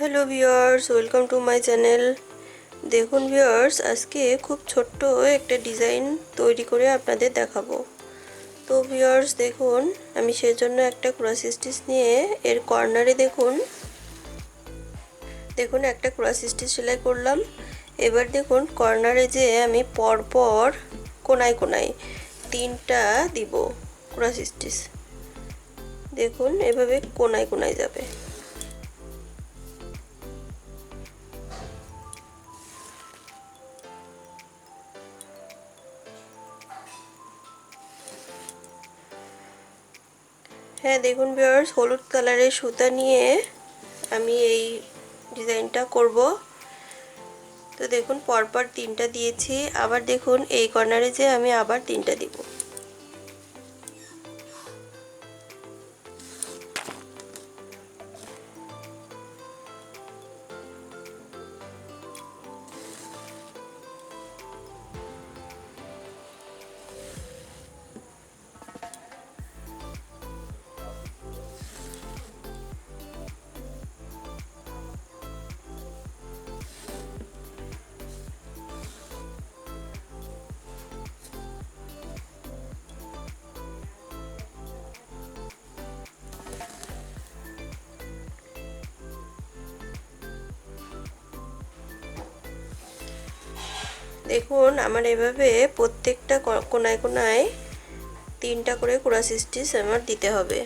Hello viewers welcome to my channel দেখুন viewers আজকে খুব ছোট্ট একটা ডিজাইন তৈরি করে আপনাদের দেখাবো। তো ভিউয়ার্স দেখুন, আমি সেজন্য একটা ক্রস স্টিচ নিয়ে এর কর্নারে দেখুন। দেখুন, একটা ক্রস সেলাই করলাম। এবার দেখুন কর্নারে যে আমি পরপর কোনায় কোনায় তিনটা দিব ক্রস স্টিচ দেখুন, এভাবে কোনায় কোনায় যাবে। হ্যাঁ দেখুন বিয়ার্স হলুদ কালারের সুতা নিয়ে আমি এই ডিজাইনটা করব। তো দেখুন, পরপর তিনটা দিয়েছি। আবার দেখুন, এই কর্নারে যে আমি আবার তিনটা দিব। দেখুন আমার এভাবে প্রত্যেকটা কোনায় কোনায় তিনটা করে ক্রস স্টিচ আমার দিতে হবে।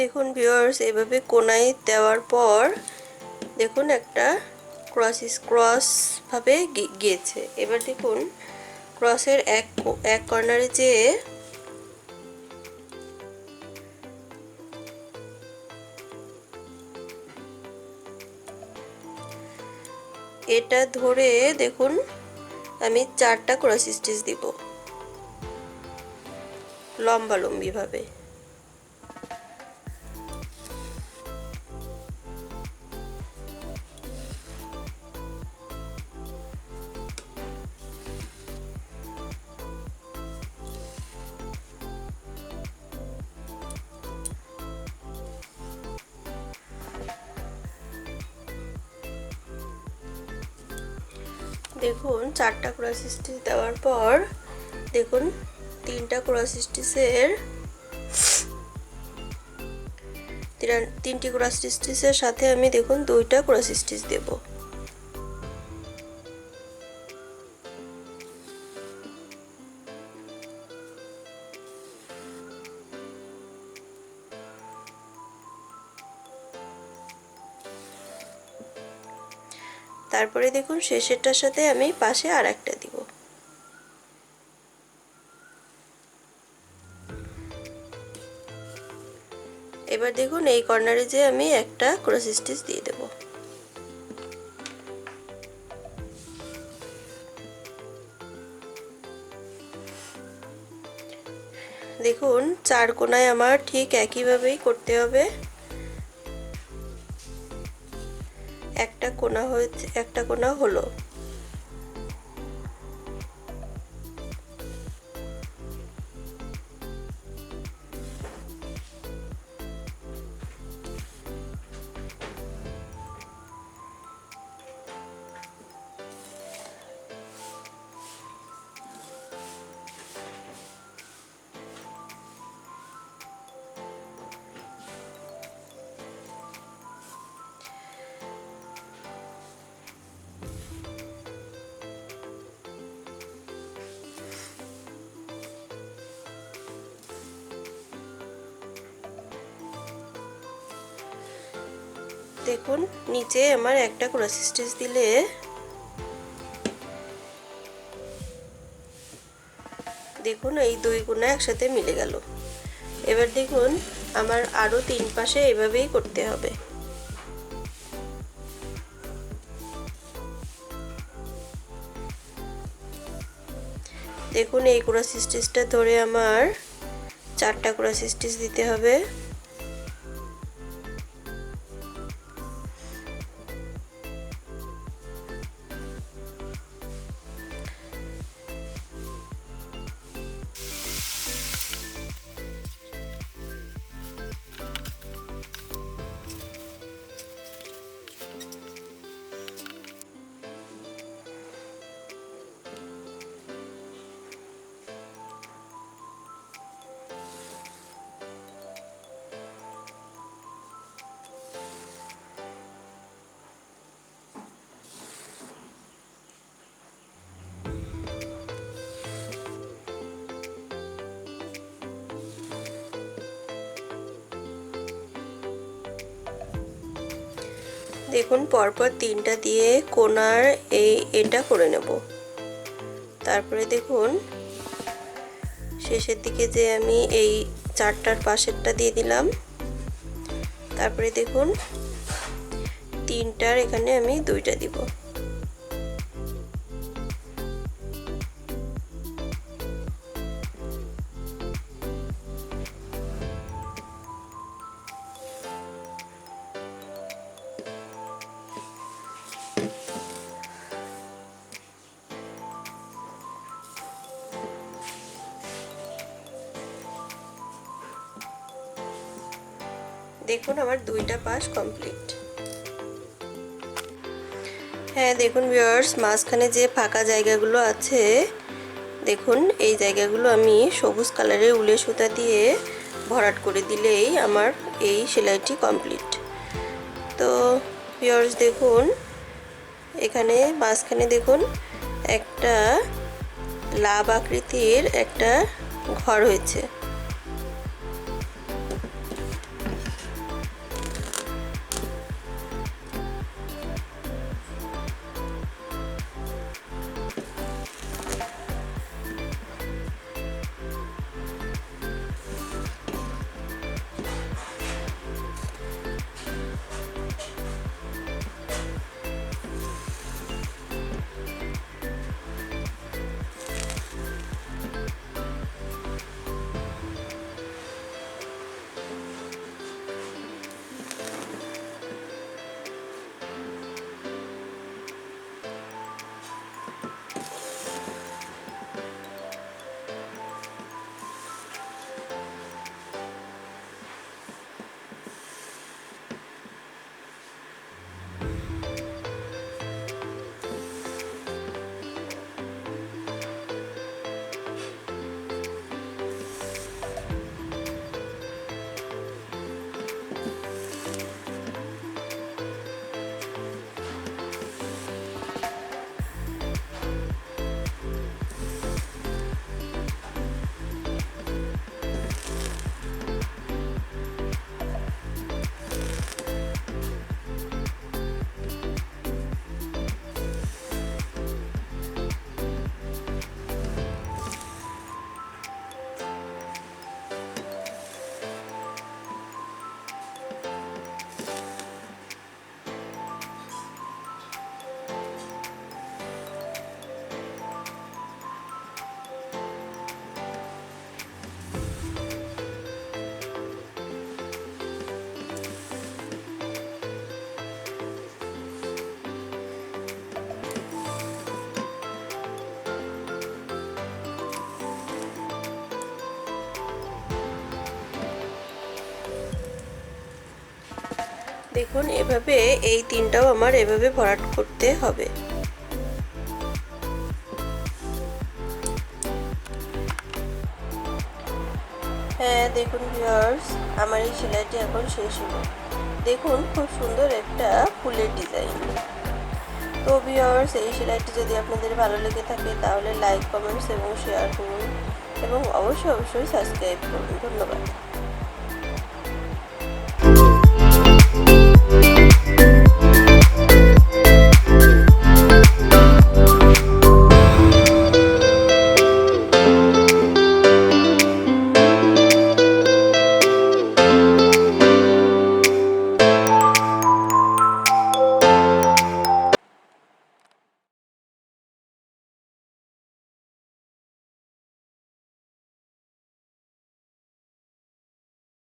দেখুন ভিউয়ার্স এভাবে কোনায় দেওয়ার পর দেখুন একটা ক্রস ক্রস ভাবে গিয়েছে। এবার দেখুন ক্রসের এক এক কর্নারে যে এটা ধরে দেখুন আমি চারটা ক্রস স্টিচ দিব। লম্বা লম্বি ভাবে। দেখুন, চারটা ক্রস স্টিচ দেওয়ার পর, দেখুন, তিনটা ক্রস স্টিচের তিনটি ক্রস স্টিচের সাথে আমি দেখুন, দুইটা ক্রস স্টিচ দেব তারপরে দেখুন শেষেরটার সাথে আমি পাশে আর একটা দিব। এবার দেখুন এই কর্নারে যে আমি একটা ক্রস স্টিচ দিয়ে দেব। দেখুন চার কোনায় আমার ঠিক একইভাবেই করতে হবে। একটা কোনা হয়েছে একটা কোনা হলো। দেখুন, নিচে আমার একটা ক্রস স্টিচ দিলে। দেখুন, এই দুই গুণা একসাথে মিলে গেল। এবার দেখুন, আমার আরও তিন পাশে এভাবেই করতে হবে। দেখুন, এই ক্রস স্টিচটা ধরে আমার চারটা ক্রস স্টিচ দিতে হবে। দেখুন, পরপর তিনটা দিয়ে কোনার এই এটা করে নেব। তারপরে দেখুন, শেষের দিকে যে আমি এই চারটার পাশেরটা দিয়ে দিলাম। তারপরে দেখুন, তিনটার এখানে আমি দুইটা দিব। দেখুন আমার দুইটা পাশ কমপ্লিট হ্যাঁ দেখুন ভিউয়ার্স মাঝখানে যে ফাঁকা জায়গাগুলো আছে, দেখুন এই জায়গাগুলো আমি সবুজ কালারের উলে সুতা দিয়ে ভরাট করে দিলেই আমার এই সেলাইটি কমপ্লিট তো ভিউয়ার্স দেখুন, এখানে মাঝখানে দেখুন একটা লাভ আকৃতির একটা ঘর হয়েছে। দেখুন, এভাবে এই তিনটাও আমার এভাবে ভরাট করতে হবে। হ্যাঁ দেখুন ভিউয়ার্স আমার এই সেলাইটি এখন শেষ হলো। দেখুন, খুব সুন্দর একটা ফুলের ডিজাইন। তো ভিউয়ার্স এই সেলাইটি যদি আপনাদের ভালো লেগে থাকে, তাহলে লাইক কমেন্টস এবং শেয়ার করুন এবং অবশ্যই অবশ্যই সাবস্ক্রাইব করুন। ধন্যবাদ।